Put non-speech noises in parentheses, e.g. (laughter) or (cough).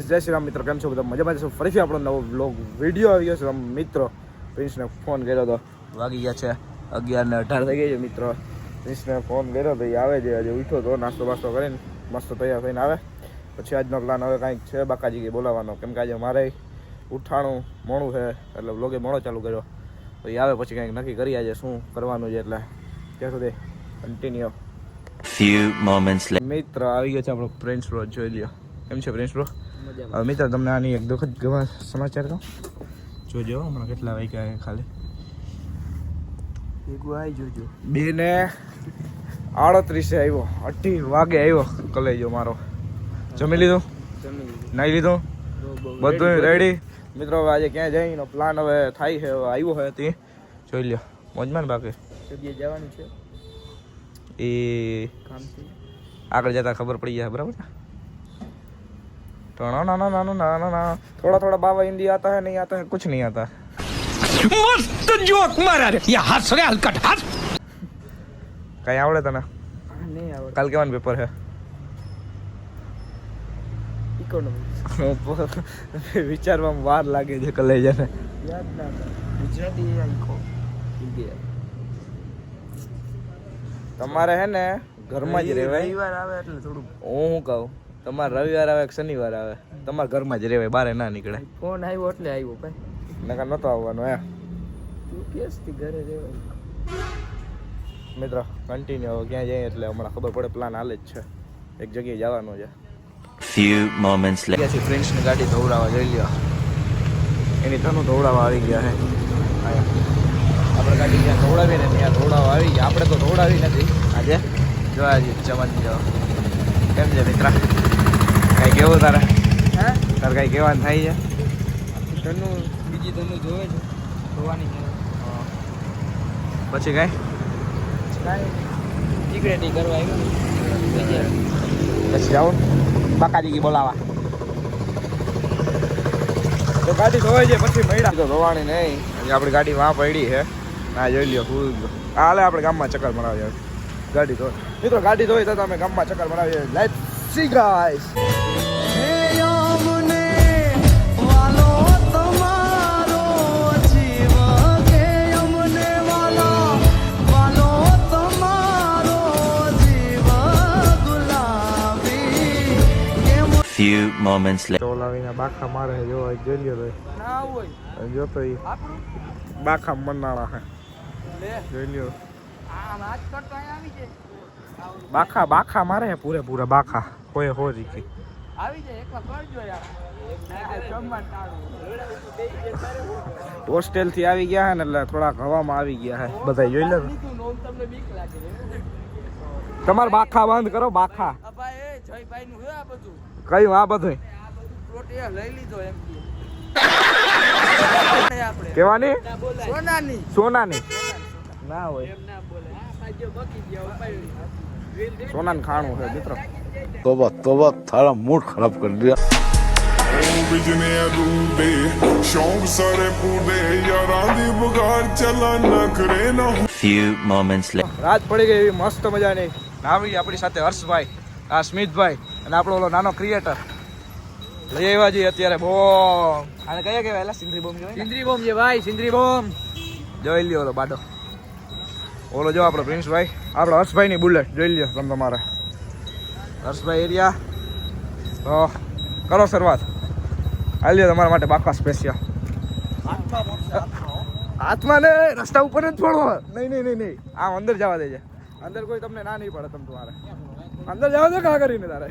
જય શ્રી રામ મિત્રો કેમ છો બધા? મજામાં છો? ફરીથી આપણો નવો બ્લોગ વીડિયો આવી ગયો છે મિત્રો પ્રિન્સને ફોન કર્યો હતો વાગી ગયા છે અગિયાર ને અઢાર થઈ ગઈ છે મિત્રો. પ્રિન્સને ફોન કર્યો તો એ આવે છે આજે ઉઠ્યો તો નાસ્તો બાસ્તો કરીને મસ્ત તૈયાર થઈને આવે. પછી આજનો પ્લાન હવે કાંઈક છે બાકાજી કે બોલાવવાનો. કેમ કે આજે મારે ઉઠાણું મોડું છે એટલે બ્લોગે મોણો ચાલુ કર્યો. તો એ આવે પછી કાંઈક નક્કી કરી આજે શું કરવાનું છે એટલે ત્યાં સુધી કન્ટિન્યુ Few moments મિત્ર આવી ગયો છે આપણો પ્રિન્સ રોજ જોઈ લ્યો. કેમ છે પ્રિન્સ બ્રો? હવે મિત્ર તમને આની એક દુઃખદ ગવા સમાચાર કહું? જોજો હમણાં કેટલા વાગ્યા ખાલી. આવી જોજો. બે ને આડત્રીસે આવ્યો અઢી વાગે આવ્યો કલેજો મારો. જમી લીધું? નાઈ લીધું? બધું. રેડી મિત્રો હવે આજે ક્યાં જઈનો પ્લાન હવે થાય છે આવ્યો હોય તે જોઈ લ્યો મોજમાં ને બાકી? જગ્યાએ જવાનું છે? એ આગળ જતા ખબર પડી જાય બરાબર तो ना ना ना ना ना ना ना थोड़ा थोड़ा बाबा हिंदी आता है नहीं आता है कुछ नहीं आता मस्त जोक मारा रे ये हंस रे हलकट हंस કઈ આવડે તને હા નહીં આવડે કાલ કેવાનું પેપર છે ઇકોનોમિક્સ વિચારવામાં વાર લાગે છે કલેજાને યાદ ના હતા ગુજરાતી આખો હિન્દી તમારે હે ને ઘરમાં જ રહેવાય રવિવાર આવે એટલે થોડું હું શું કહું તમારે રવિવાર આવે કે શનિવાર આવે? તમારા ઘરમાં જ રહેવાય બારે ના નીકળે. ફોન આવ્યો એટલે આવ્યો ભાઈ? નકા નતો આવવાનું એ તું કેસથી ઘરે રહેવાય? મિત્રો કન્ટિન્યુ ક્યાં જઈએ એટલે હમણાં ખબર પડે પ્લાન હાલે જ છે. એક જગ્યાએ જવાનું છે. Few moments. ગયા છે ફ્રેન્ડ્સની ગાડી ધોવડાવવા જઈ લ્યો. એની ધનુ ધોવડાવવા આવી ગયા છે આપણે ગાડી જ્યાં ધોવડાવીએ ને ત્યાં ધોવડાવવા આવી ગયા. આપણે તો ધોવડાવી નથી. આજે? જો આજે જવાની જવા કેમ છે મિત્રા? કેવું તારે? હા? તારે કાંઈ કહેવાનું થાય છે? ધનુ બીજી ધનુ જોવે છે. જોવાની પછી કઈ? ટીકડેટી કરવા આવ્યો પછી જાઓ બાકાજી બોલાવા. તો ગાડી ધોવાઈ જાય પછી મળ્યા તો ધોવાની નહીં. આપણી ગાડી વાં પડી છે. ના જોઈ લ્યો ફૂલ. હાલે આપણે ગામમાં ચક્કર મરાવીએ ગાડી ધોઈ મિત્રો ગાડી ધોઈ તો અમે ગામમાં ચક્કર મરાવીએ let see guys Few moments later. ચોલાવીને બાખા મારે જો જોઈ લ્યો ના હોય. જો તો ઈ બાખા મનાળા હે. લે. જોઈ લ્યો. બાખા બાખા મારે છે પૂરેપૂરા બાખા. હોય હો રીકી આવી જાય એકવાર કરજો યાર. હોસ્ટેલથી આવી ગયા હે ને એટલે થોડાક હવામાં આવી ગયા હે. બધા જોઈ લે તમારે બાખા બંધ કરો બાખા. કયું? આ બધું (laughs) કેવાની? સોનાની. સોનાની. ના હોય. સોનાનું ખાણું છે મિત્રો. તોબા તોબા તારા મૂડ ખરાબ કરી દીધા ਬਿਜਨੇ ਰੂਬੇ ਸ਼ੌਂਕ ਸਾਰੇ ਪੂਰੇ ਯਾਰਾਂ ਦੀ ਬਗਾਰ ਚਲਾ ਨਾ ਕਰੇ ਨਾ રાત પડી ગઈ એવી મસ્ત મજાની. નાવી આપણી સાથે હર્ષભાઈ. આ સ્મિતભાઈ અને આપણો ઓલો નાનો ક્રિએટર લઈ આવ્યા છીએ અત્યારે બો આને કયા કહેવાય? એલા સિંધરી બોમ જોઈ સિંદરી બોમ છે ભાઈ સિંદરી બોમ. જોઈ લ્યો ઓલો બાડો. ઓલો જો આપણો પ્રિન્સભાઈ. આપણો હર્ષભાઈની બુલેટ જોઈ લ્યો તમે તમારે. હર્ષભાઈ એરિયા. તો કરો શરૂઆત. હાલ લ્યો તમારા માટે બાકા સ્પેશિયલ હાથમાં ને રસ્તા ઉપર જ છોડો નહીં નહીં નહીં નહીં. આમ અંદર જવા દેજે. અંદર કોઈ તમને ના નહીં પડે તમ તમારે. અંદર જવા દે કા કરીને તારે?